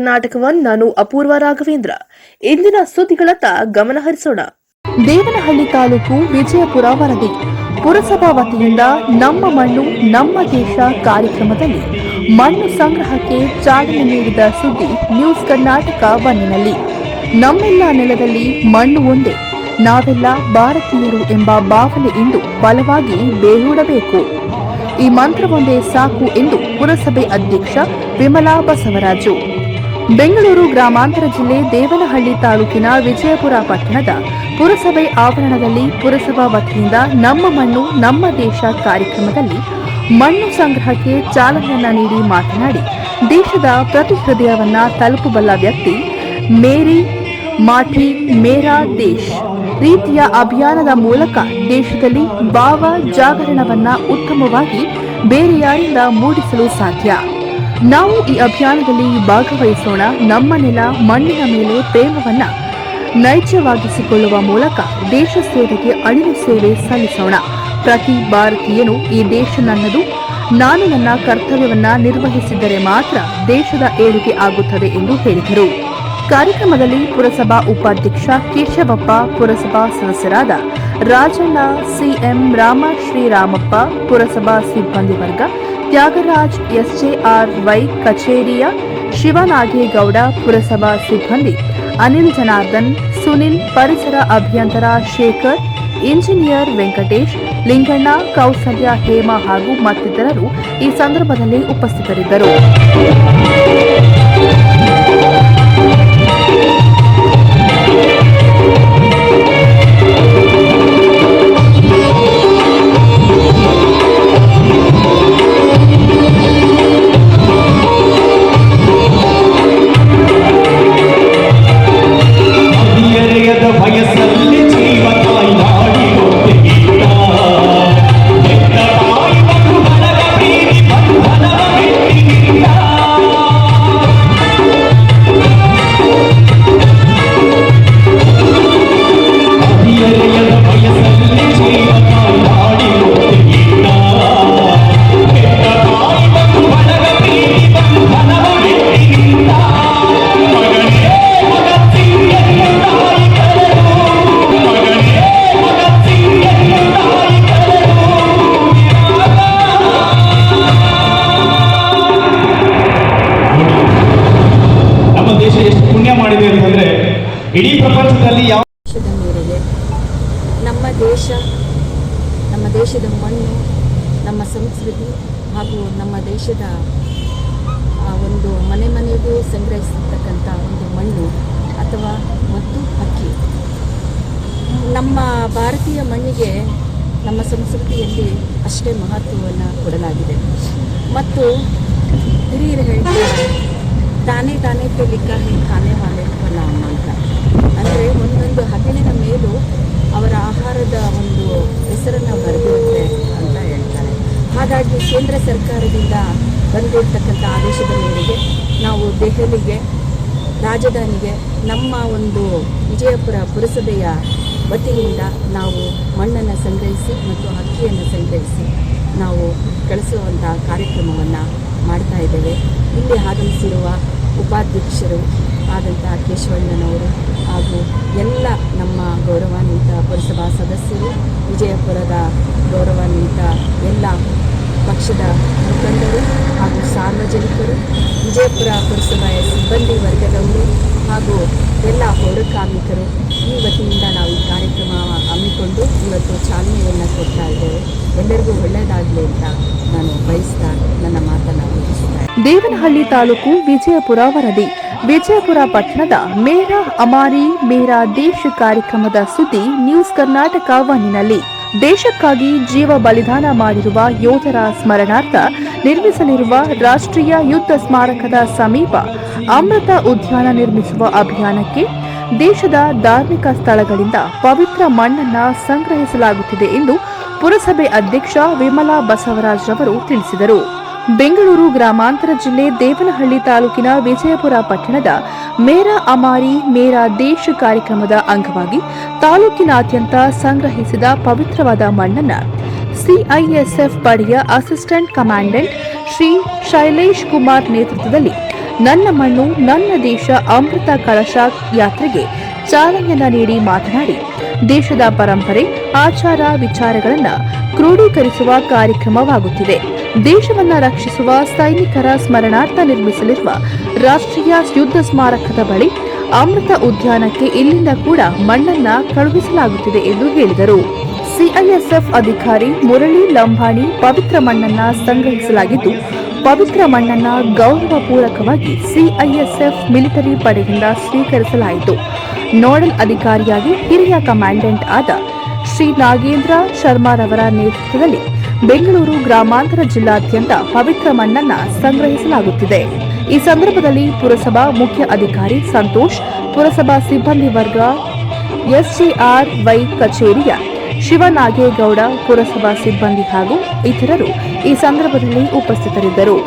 ಕರ್ನಾಟಕವನ್ ನಾನು ಅಪೂರ್ವ ರಾಘವೇಂದ್ರ. ಇಂದಿನ ಸುದ್ದಿಗಳತ್ತ ಗಮನ ಹರಿಸೋಣ. ದೇವನಹಳ್ಳಿ ತಾಲೂಕು ವಿಜಯಪುರ ವರದಿ. ಪುರಸಭಾ ವತಿಯಿಂದ ನಮ್ಮ ಮಣ್ಣು, ನಮ್ಮ ದೇಶ ಕಾರ್ಯಕ್ರಮದಲ್ಲಿ ಮಣ್ಣು ಸಂಗ್ರಹಕ್ಕೆ ಚಾಲನೆ ನೀಡಿದ ಸುದ್ದಿ ನ್ಯೂಸ್ ಕರ್ನಾಟಕ ಬನ್ನಿನಲ್ಲಿ ನಮ್ಮೆಲ್ಲ ನೆಲದಲ್ಲಿ ಮಣ್ಣು ಒಂದೇ. ನಾವೆಲ್ಲ ಭಾರತೀಯರು ಎಂಬ ಭಾವನೆ ಇಂದು ಬಲವಾಗಿ ಬೇಹೂಡಬೇಕು ಈ ಮಂತ್ರವೊಂದೇ ಸಾಕು ಎಂದು ಪುರಸಭೆ ಅಧ್ಯಕ್ಷ ವಿಮಲಾ ಬಸವರಾಜು. ಬೆಂಗಳೂರು ಗ್ರಾಮಾಂತರ ಜಿಲ್ಲೆ ದೇವನಹಳ್ಳಿ ತಾಲೂಕಿನ ವಿಜಯಪುರ ಪಟ್ಟಣದ ಪುರಸಭೆ ಆವರಣದಲ್ಲಿ ಪುರಸಭಾ ವತಿಯಿಂದ ನಮ್ಮ ಮಣ್ಣು, ನಮ್ಮ ದೇಶ ಕಾರ್ಯಕ್ರಮದಲ್ಲಿ ಮಣ್ಣು ಸಂಗ್ರಹಕ್ಕೆ ಚಾಲನೆಯನ್ನ ನೀಡಿ ಮಾತನಾಡಿ, ದೇಶದ ಪ್ರತಿ ಹೃದಯವನ್ನ ತಲುಪಬಲ್ಲ ವ್ಯಕ್ತಿ ಮೇರಿ ಮಾಟಿ ಮೇರಾ ದೇಶ್ ರೀತಿಯ ಅಭಿಯಾನದ ಮೂಲಕ ದೇಶದಲ್ಲಿ ಭಾವ ಜಾಗರಣವನ್ನ ಉತ್ತಮವಾಗಿ ಬೇರೆ ಯಾರಿಂದ ಮೂಡಿಸಲು ಸಾಧ್ಯ. ನಾವು ಈ ಅಭಿಯಾನದಲ್ಲಿ ಭಾಗವಹಿಸೋಣ. ನಮ್ಮ ನೆಲ, ಮಣ್ಣಿನ ಮೇಲೆ ಪ್ರೇಮವನ್ನ ನೈಜವಾಗಿಸಿಕೊಳ್ಳುವ ಮೂಲಕ ದೇಶ ಸೇವೆಗೆ ಅಳಿಲು ಸೇವೆ ಸಲ್ಲಿಸೋಣ. ಪ್ರತಿ ಭಾರತೀಯನು ಈ ದೇಶ ನನ್ನದು. ನಾನು ನನ್ನ ಕರ್ತವ್ಯವನ್ನ ನಿರ್ವಹಿಸಿದರೆ ಮಾತ್ರ ದೇಶದ ಏಳಿಗೆ ಆಗುತ್ತದೆ ಎಂದು ಹೇಳಿದರು. ಕಾರ್ಯಕ್ರಮದಲ್ಲಿ ಪುರಸಭಾ ಉಪಾಧ್ಯಕ್ಷ ಕೇಶವಪ್ಪ, ಪುರಸಭಾ ಸದಸ್ಯರಾದ ರಾಜಣ್ಣ, ಸಿಎಂ ರಾಮ ಶ್ರೀರಾಮಪ್ಪ, ಪುರಸಭಾ ಸಿಬ್ಬಂದಿ ವರ್ಗ ತ್ಯಾಗರಾಜ್ ಎಸ್ಜೆಆರ್ ವೈ ಕಚೇರಿಯ ಶಿವನಾಗೇಗೌಡ ಪುರಸಭಾ ಸಿಬ್ಬಂದಿ, ಅನಿಲ್ ಜನಾರ್ದನ್, ಸುನಿಲ್, ಪರಿಸರ ಅಭಿಯಂತರ ಶೇಖರ್, ಇಂಜಿನಿಯರ್ ವೆಂಕಟೇಶ್, ಲಿಂಗಣ್ಣ, ಕೌಸಲ್ಯ ಹೇಮ ಹಾಗೂ ಮತ್ತಿತರರು ಈ ಸಂದರ್ಭದಲ್ಲಿ ಉಪಸ್ಥಿತರಿದ್ದರು. ದೇಶ, ನಮ್ಮ ದೇಶದ ಮಣ್ಣು, ನಮ್ಮ ಸಂಸ್ಕೃತಿ ಹಾಗೂ ನಮ್ಮ ದೇಶದ ಒಂದು ಮನೆ ಮನೆಗೂ ಸಂಗ್ರಹಿಸತಕ್ಕಂಥ ಒಂದು ಮಣ್ಣು ಅಥವಾ ಮತ್ತು ಅಕ್ಕಿ. ನಮ್ಮ ಭಾರತೀಯ ಮಣ್ಣಿಗೆ ನಮ್ಮ ಸಂಸ್ಕೃತಿಯಲ್ಲಿ ಅಷ್ಟೇ ಮಹತ್ವವನ್ನು ಕೊಡಲಾಗಿದೆ. ಮತ್ತು ಹಿರಿಯರು ಹೇಳ್ತಾರೆ, ತಾನೇ ತಾನೇ ಪೇ ಲಿಖಾ ಹೇ ಖಾನೆ ಅಂದರೆ ಒಂದೊಂದು ಹಗಲಿನ ಮೇಲೂ ಅವರ ಆಹಾರದ ಒಂದು ಹೆಸರನ್ನು ಬರೆದಿರುತ್ತೆ ಅಂತ ಹೇಳ್ತಾರೆ. ಹಾಗಾಗಿ ಕೇಂದ್ರ ಸರ್ಕಾರದಿಂದ ಬಂದಿರತಕ್ಕಂಥ ಆದೇಶದ ಮೇರೆಗೆ ನಾವು ದೆಹಲಿಗೆ, ರಾಜಧಾನಿಗೆ ನಮ್ಮ ಒಂದು ವಿಜಯಪುರ ಪುರಸಭೆಯ ವತಿಯಿಂದ ನಾವು ಮಣ್ಣನ್ನು ಸಂಗ್ರಹಿಸಿ ಮತ್ತು ಅಕ್ಕಿಯನ್ನು ಸಂಗ್ರಹಿಸಿ ನಾವು ಕಳಿಸುವಂಥ ಕಾರ್ಯಕ್ರಮವನ್ನು ಮಾಡ್ತಾ ಇದ್ದೇವೆ. ಇಲ್ಲಿ ಆಗಮಿಸಿರುವ ಉಪಾಧ್ಯಕ್ಷರು ಆದಂಥ ಕೇಶವಣ್ಣನವರು ಹಾಗೂ ಎಲ್ಲ ನಮ್ಮ ಗೌರವಾನ್ವಿತ ಪುರಸಭಾ ಸದಸ್ಯರು, ವಿಜಯಪುರದ ಗೌರವಾನ್ವಿತ ಎಲ್ಲ ಪಕ್ಷದ ಮುಖಂಡರು ಹಾಗೂ ಸಾರ್ವಜನಿಕರು, ವಿಜಯಪುರ ಪುರಸಭೆಯ ಸಿಬ್ಬಂದಿ ವರ್ಗದವರು ಹಾಗೂ ಎಲ್ಲ ಪೌರ ಕಾರ್ಮಿಕರು ಈ ವತಿಯಿಂದ ನಾವು ಈ ಕಾರ್ಯಕ್ರಮ ಹಮ್ಮಿಕೊಂಡು ಇವತ್ತು ಚಾಲನೆಯನ್ನು ಕೊಡ್ತಾ ಇದ್ದೇವೆ ಎಲ್ಲರಿಗೂ ಒಳ್ಳೆಯದಾಗಲಿ ಅಂತ ನಾನು ಬಯಸ್ತಾ ನನ್ನ ಮಾತನ್ನು ಮುಗಿಸ್ತಾ. ದೇವನಹಳ್ಳಿ ತಾಲೂಕು ವಿಜಯಪುರ ವರದಿ. ವಿಜಯಪುರ ಪಟ್ಟಣದ ಮೇರಾ ಅಮಾರಿ ಮೇರಾ ದೇಶ ಕಾರ್ಯಕ್ರಮದ ಸುದ್ದಿ ನ್ಯೂಸ್ ಕರ್ನಾಟಕ ಒನ್ನಿನಲ್ಲಿ. ದೇಶಕ್ಕಾಗಿ ಜೀವ ಬಲಿದಾನ ಮಾಡಿರುವ ಯೋಧರ ಸ್ಮರಣಾರ್ಥ ನಿರ್ಮಿಸಲಿರುವ ರಾಷ್ಟ್ರೀಯ ಯುದ್ಧ ಸ್ಮಾರಕದ ಸಮೀಪ ಅಮೃತ ಉದ್ಯಾನ ನಿರ್ಮಿಸುವ ಅಭಿಯಾನಕ್ಕೆ ದೇಶದ ಧಾರ್ಮಿಕ ಸ್ಥಳಗಳಿಂದ ಪವಿತ್ರ ಮಣ್ಣನ್ನ ಸಂಗ್ರಹಿಸಲಾಗುತ್ತಿದೆ ಎಂದು ಪುರಸಭೆ ಅಧ್ಯಕ್ಷ ವಿಮಲಾ ಬಸವರಾಜ್ ರವರು ತಿಳಿಸಿದರು. ಬೆಂಗಳೂರು ಗ್ರಾಮಾಂತರ ಜಿಲ್ಲೆ ದೇವನಹಳ್ಳಿ ತಾಲೂಕಿನ ವಿಜಯಪುರ ಪಟ್ಟಣದ ಮೇರಾ ಅಮಾರಿ ಮೇರಾ ದೇಶ ಕಾರ್ಯಕ್ರಮದ ಅಂಗವಾಗಿ ತಾಲೂಕಿನಾದ್ಯಂತ ಸಂಗ್ರಹಿಸಿದ ಪವಿತ್ರವಾದ ಮಣ್ಣನ್ನು ಸಿಐಎಸ್ಎಫ್ ಪಡೆಯ ಅಸಿಸ್ಟೆಂಟ್ ಕಮಾಂಡೆಂಟ್ ಶ್ರೀ ಶೈಲೇಶ್ ಕುಮಾರ್ ನೇತೃತ್ವದಲ್ಲಿ ನನ್ನ ಮಣ್ಣು, ನನ್ನ ದೇಶ ಅಮೃತ ಕಳಶ ಯಾತ್ರೆಗೆ ಚಾಲನೆಯನ್ನ ನೀಡಿ ಮಾತನಾಡಿ ದೇಶದ ಪರಂಪರೆ, ಆಚಾರ ವಿಚಾರಗಳನ್ನು ಕ್ರೋಢೀಕರಿಸುವ ಕಾರ್ಯಕ್ರಮವಾಗುತ್ತಿದೆ. ದೇಶವನ್ನು ರಕ್ಷಿಸುವ ಸೈನಿಕರ ಸ್ಮರಣಾರ್ಥ ನಿರ್ಮಿಸಲಿರುವ ರಾಷ್ಟ್ರೀಯ ಯುದ್ಧ ಸ್ಮಾರಕದ ಬಳಿ ಅಮೃತ ಉದ್ಯಾನಕ್ಕೆ ಇಲ್ಲಿಂದ ಕೂಡ ಮಣ್ಣನ್ನ ಕಳುಹಿಸಲಾಗುತ್ತಿದೆ ಎಂದು ಹೇಳಿದರು. ಸಿಐಎಸ್ಎಫ್ ಅಧಿಕಾರಿ ಮುರಳಿ ಲಂಬಾಣಿ ಪವಿತ್ರ ಮಣ್ಣನ್ನ ಸಂಗ್ರಹಿಸಲಾಗಿದ್ದು, ಪವಿತ್ರ ಮಣ್ಣನ್ನ ಗೌರವಪೂರ್ವಕವಾಗಿ ಸಿಐಎಸ್ಎಫ್ ಮಿಲಿಟರಿ ಪಡೆಯಿಂದ ಸ್ವೀಕರಿಸಲಾಯಿತು. ನೋಡಲ್ ಅಧಿಕಾರಿಯಾಗಿ ಹಿರಿಯ ಕಮಾಂಡೆಂಟ್ ಆದ ಶ್ರೀ ನಾಗೇಂದ್ರ ಶರ್ಮಾರವರ ನೇತೃತ್ವದಲ್ಲಿ ಬೆಂಗಳೂರು ಗ್ರಾಮಾಂತರ ಜಿಲ್ಲಾದ್ಯಂತ ಪವಿತ್ರ ಮಣ್ಣನ್ನು ಸಂಗ್ರಹಿಸಲಾಗುತ್ತಿದೆ. ಈ ಸಂದರ್ಭದಲ್ಲಿ ಪುರಸಭಾ ಮುಖ್ಯ ಅಧಿಕಾರಿ ಸಂತೋಷ್, ಪುರಸಭಾ ಸಿಬ್ಬಂದಿ ವರ್ಗ, ಎಸ್ಜಿಆರ್ ವೈ ಕಚೇರಿಯ ಶಿವನಾಗೇಗೌಡ, ಪುರಸಭಾ ಸಿಬ್ಬಂದಿ ಹಾಗೂ ಇತರರು ಈ ಸಂದರ್ಭದಲ್ಲಿ ಉಪಸ್ಥಿತರಿದ್ದರು.